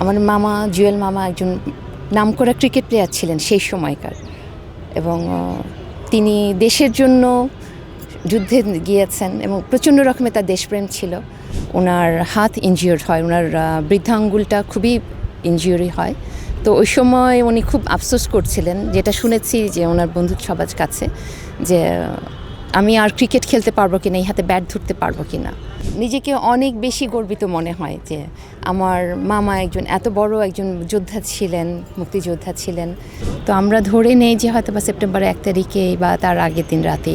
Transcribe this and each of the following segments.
আমার মামা, জুয়েল মামা একজন নামকরা ক্রিকেট প্লেয়ার ছিলেন সেই সময়কার। এবং তিনি দেশের জন্য যুদ্ধে গিয়েছেন এবং প্রচণ্ড রকমের তার দেশপ্রেম ছিল। ওনার হাত ইনজিওর্ড হয়, ওনার বৃদ্ধাঙ্গুলটা খুবই ইনজিওরি হয়। তো ওই সময় উনি খুব আফসোস করছিলেন, যেটা শুনেছি যে ওনার বন্ধু সবার কাছে যে আমি আর ক্রিকেট খেলতে পারব কিনা, এই হাতে ব্যাট ধরতে পারব কিনা। নিজেকে অনেক বেশি গর্বিত মনে হয় যে, আমার মামা একজন এত বড় একজন যোদ্ধা ছিলেন, মুক্তিযোদ্ধা ছিলেন। তো আমরা ধরে নেই যে হয়তো বা সেপ্টেম্বর এক তারিখে বা তার আগের দিন রাতে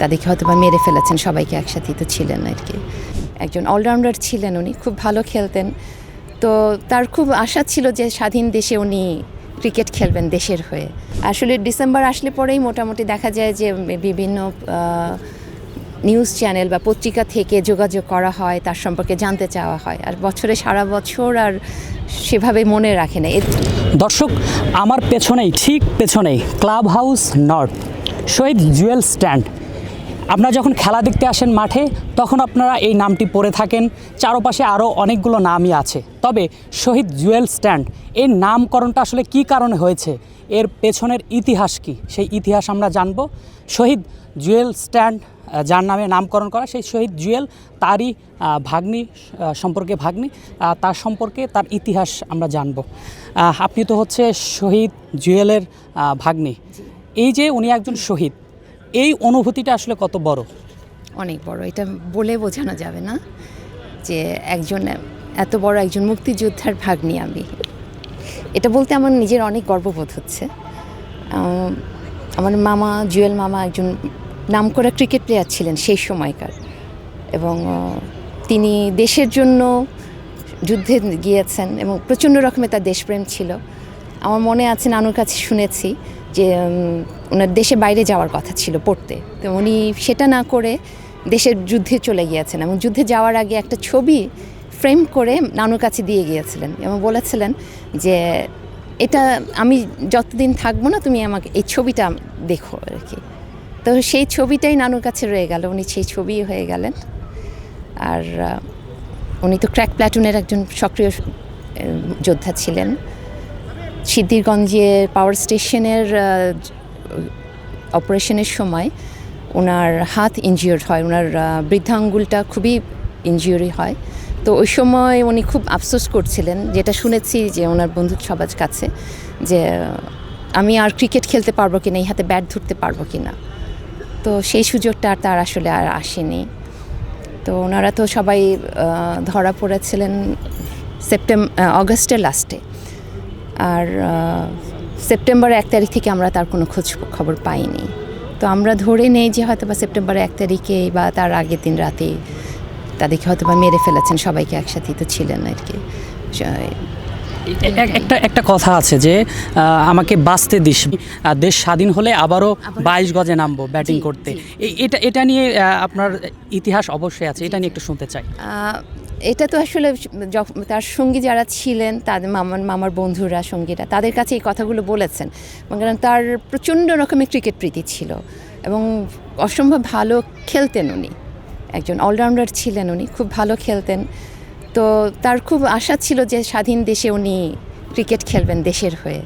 তাদেরকে হয়তো বা মেরে ফেলেছেন, সবাইকে একসাথেই তো ছিলেন আর কি। একজন অলরাউন্ডার ছিলেন উনি, খুব ভালো খেলতেন। তো তার খুব আশা ছিল যে স্বাধীন দেশে উনি ক্রিকেট খেলবেন দেশের হয়ে। আসলে ডিসেম্বর আসলে পরেই মোটামুটি দেখা যায় যে বিভিন্ন নিউজ চ্যানেল বা পত্রিকা থেকে যোগাযোগ করা হয়, তার সম্পর্কে জানতে চাওয়া হয়। আর বছরে সারা বছর আর সেভাবে মনে রাখে না। দর্শক, আমার পেছনেই, ঠিক পেছনেই club house north, Shaheed Jewel stand. আপনারা যখন খেলা দেখতে আসেন মাঠে, তখন আপনারা এই নামটি পড়ে থাকেন। চারপাশে আরও অনেকগুলো নামই আছে। তবে শহীদ জুয়েল স্ট্যান্ড, এর নামকরণটা আসলে কি কারণে হয়েছে? এর পেছনের ইতিহাস কি? সেই ইতিহাস আমরা জানব। শহীদ জুয়েল স্ট্যান্ড যার নামে নামকরণ করা, সেই শহীদ জুয়েল, তারই ভাগ্নি সম্পর্কে ভাগ্নি তার সম্পর্কে তার ইতিহাস আমরা জানব। আপনি তো হচ্ছে শহীদ জুয়েলের ভাগ্নি। এই যে উনি একজন শহীদ এই অনুভূতিটা আসলে কত বড়? অনেক বড়। এটা বলে বোঝানো যাবে না যে একজন, এত বড় একজন মুক্তিযোদ্ধার ভাগ্নি আমি। এটা বলতে আমার নিজের অনেক গর্ববোধ হচ্ছে। আমার মামা, জুয়েল মামা একজন নামকরা ক্রিকেট প্লেয়ার ছিলেন সেই সময়কার। এবং তিনি দেশের জন্য যুদ্ধে গিয়েছেন এবং প্রচণ্ড রকমের তার দেশপ্রেম ছিল। আমার মনে আছে, নানুর কাছে শুনেছি যে ওনার দেশে বাইরে যাওয়ার কথা ছিল পড়তে। তো উনি সেটা না করে দেশের যুদ্ধে চলে গিয়েছেন এবং যুদ্ধে যাওয়ার আগে একটা ছবি ফ্রেম করে নানুর কাছে দিয়ে গিয়েছিলেন এবং বলেছিলেন যে, এটা আমি যতদিন থাকব না, তুমি আমাকে, এই ছবিটা দেখো আর কি। তো সেই ছবিটাই নানুর কাছে রয়ে গেল। উনি সেই ছবি হয়ে গেলেন। আর, উনি তো ক্র্যাক প্ল্যাটুনের একজন সক্রিয় যোদ্ধা ছিলেন। সিদ্ধিরগঞ্জে পাওয়ার স্টেশনের অপারেশনের সময় ওনার হাত ইনজিওর্ড হয় ওনার বৃদ্ধাঙ্গুলটা খুবই ইনজিওরি হয়। তো ওই সময় উনি খুব আফসোস করছিলেন, যেটা শুনেছি যে ওনার বন্ধু সবার কাছে, যে আমি আর ক্রিকেট খেলতে পারব কিনা, এই হাতে ব্যাট ধরতে পারব কিনা। তো সেই সুযোগটা আর তার আসলে আর আসেনি। তো ওনারা তো সবাই ধরা পড়েছিলেন সেপ্টেম্বর অগস্টের লাস্টে আর সেপ্টেম্বর এক তারিখ থেকে আমরা তার কোনো খোঁজ খবর পাইনি। তো আমরা ধরে নেই যে হয়তো বা সেপ্টেম্বর এক তারিখে বা তার আগের দিন রাতে তাদেরকে হয়তো বা মেরে ফেলেছেন সবাইকে একসাথেই তো ছিলেন আর কি। একটা একটা কথা আছে যে আমাকে বাঁচতে দিস দেশ স্বাধীন হলে আবারও বাইশ গজে নামবো ব্যাটিং করতে। এটা এটা নিয়ে আপনার ইতিহাস অবশ্যই আছে এটা নিয়ে একটু শুনতে চাই। এটা তো আসলে তার সঙ্গী যারা ছিলেন তাদের মামার মামার বন্ধুরা, সঙ্গীরা, তাদের কাছে এই কথাগুলো বলেছেন। কারণ তার প্রচণ্ড রকমের ক্রিকেট প্রীতি ছিল এবং অসম্ভব ভালো খেলতেন উনি। একজন অলরাউন্ডার ছিলেন উনি, খুব ভালো খেলতেন। তো তার খুব আশা ছিল যে স্বাধীন দেশে উনি ক্রিকেট খেলবেন দেশের হয়ে।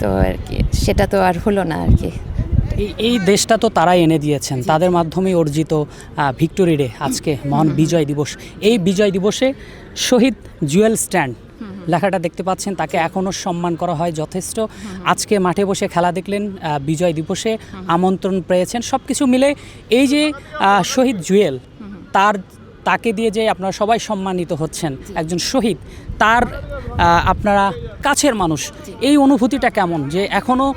তো আর কি, সেটা তো আর হলো না আর কি। এই দেশটা তো তারাই এনে দিয়েছেন। তাদের মাধ্যমে অর্জিত ভিক্টোরি ডে আজকে মহান বিজয় দিবস। এই বিজয় দিবসে শহীদ জুয়েল স্ট্যান্ড লেখাটা দেখতে পাচ্ছেন, তাকে এখনও সম্মান করা হয় যথেষ্ট। আজকে মাঠে বসে খেলা দেখলেন বিজয় দিবসে আমন্ত্রণ পেয়েছেন। সব কিছু মিলে এই যে শহীদ জুয়েল, তার, তাকে দিয়ে যে আপনারা সবাই সম্মানিত হচ্ছেন, একজন শহীদ, তার আপনারা কাছের মানুষ, এই অনুভূতিটা কেমন? যে এখনও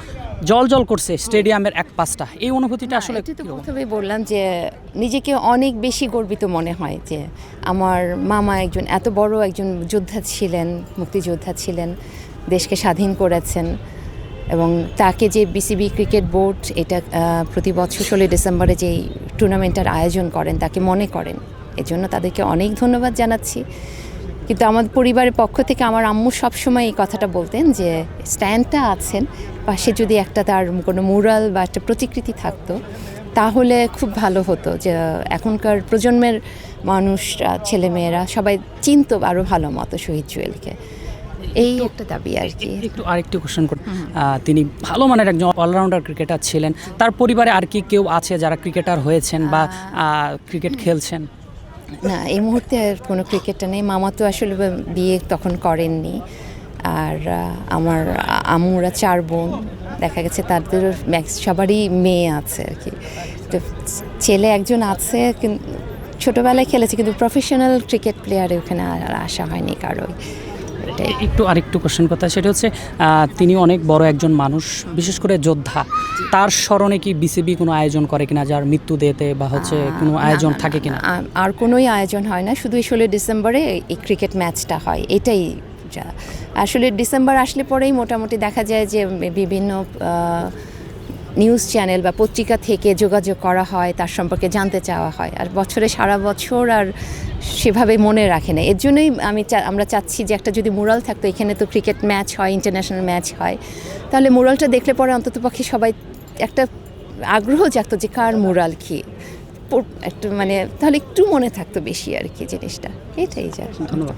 জল জল করছে স্টেডিয়ামের এক পাশটা। এই অনুভূতিটা আসলে? প্রথমে বললাম যে নিজেকে অনেক বেশি গর্বিত মনে হয় যে আমার মামা একজন এত বড় একজন যোদ্ধা ছিলেন মুক্তিযোদ্ধা ছিলেন দেশকে স্বাধীন করেছেন এবং তাকে যে বিসিবি ক্রিকেট বোর্ড এটা প্রতি বছর ষোলোই ডিসেম্বরে যেই টুর্নামেন্টের আয়োজন করেন তাকে মনে করেন। এজন্য তাদেরকে অনেক ধন্যবাদ জানাচ্ছি। কিন্তু আমার পরিবারের পক্ষ থেকে আমার আম্মু সবসময় এই কথাটা বলতেন যে স্ট্যান্ডটা আছেন পাশে যদি একটা তার কোনো মুরাল বা একটা প্রতিকৃতি থাকতো তাহলে খুব ভালো হতো যে এখনকার প্রজন্মের মানুষরা ছেলেমেয়েরা সবাই চিনত আরও ভালো মতো শহীদ জুয়েলকে। এই একটা দাবি আর কি। একটু আরেকটু কোশ্চেন করি। তিনি ভালো মানের একজন অলরাউন্ডার ক্রিকেটার ছিলেন। তার পরিবারে আর কি কেউ আছে যারা ক্রিকেটার হয়েছেন বা ক্রিকেট খেলছেন? না, এই মুহূর্তে আর কোনো ক্রিকেটটা নেই। মামা তো আসলে বিয়ে তখন করেননি। আর আমার আমরা আম্মুরা চার বোন। দেখা গেছে তাদের ম্যাক্স, সবারই মেয়ে আছে আর কি। তো ছেলে একজন আছে ছোটবেলায় খেলেছে, কিন্তু প্রফেশনাল ক্রিকেট প্লেয়ারে ওখানে আর আসা হয়নি কারোই। একটু আরেকটু কোশ্চেন কথা সেটা হচ্ছে তিনি অনেক বড় একজন মানুষ বিশেষ করে যোদ্ধা। তার স্মরণে কি বিসিবি কোনো আয়োজন করে কিনা যার মৃত্যু দেতে বা হচ্ছে কোনো আয়োজন থাকে কিনা? আর কোনোই আয়োজন হয় না শুধু ষোলোই ডিসেম্বরে এই ক্রিকেট ম্যাচটা হয় এটাই যা। আসলে ডিসেম্বর আসলে পরেই মোটামুটি দেখা যায় যে বিভিন্ন নিউজ চ্যানেল বা পত্রিকা থেকে যোগাযোগ করা হয় তার সম্পর্কে জানতে চাওয়া হয়। আর বছরে সারা বছর আর সেভাবে মনে রাখে না। এর জন্যই আমি আমরা চাচ্ছি যে একটা যদি মুরাল থাকতো, এখানে তো ক্রিকেট ম্যাচ হয়, ইন্টারন্যাশনাল ম্যাচ হয়, তাহলে মুরালটা দেখলে পরে অন্ততপক্ষে সবাই একটা আগ্রহ জাগতো যে কার মুরাল কি। একটু মানে তাহলে একটু মনে থাকতো বেশি আর কি জিনিসটা। এটাই যা। ধন্যবাদ।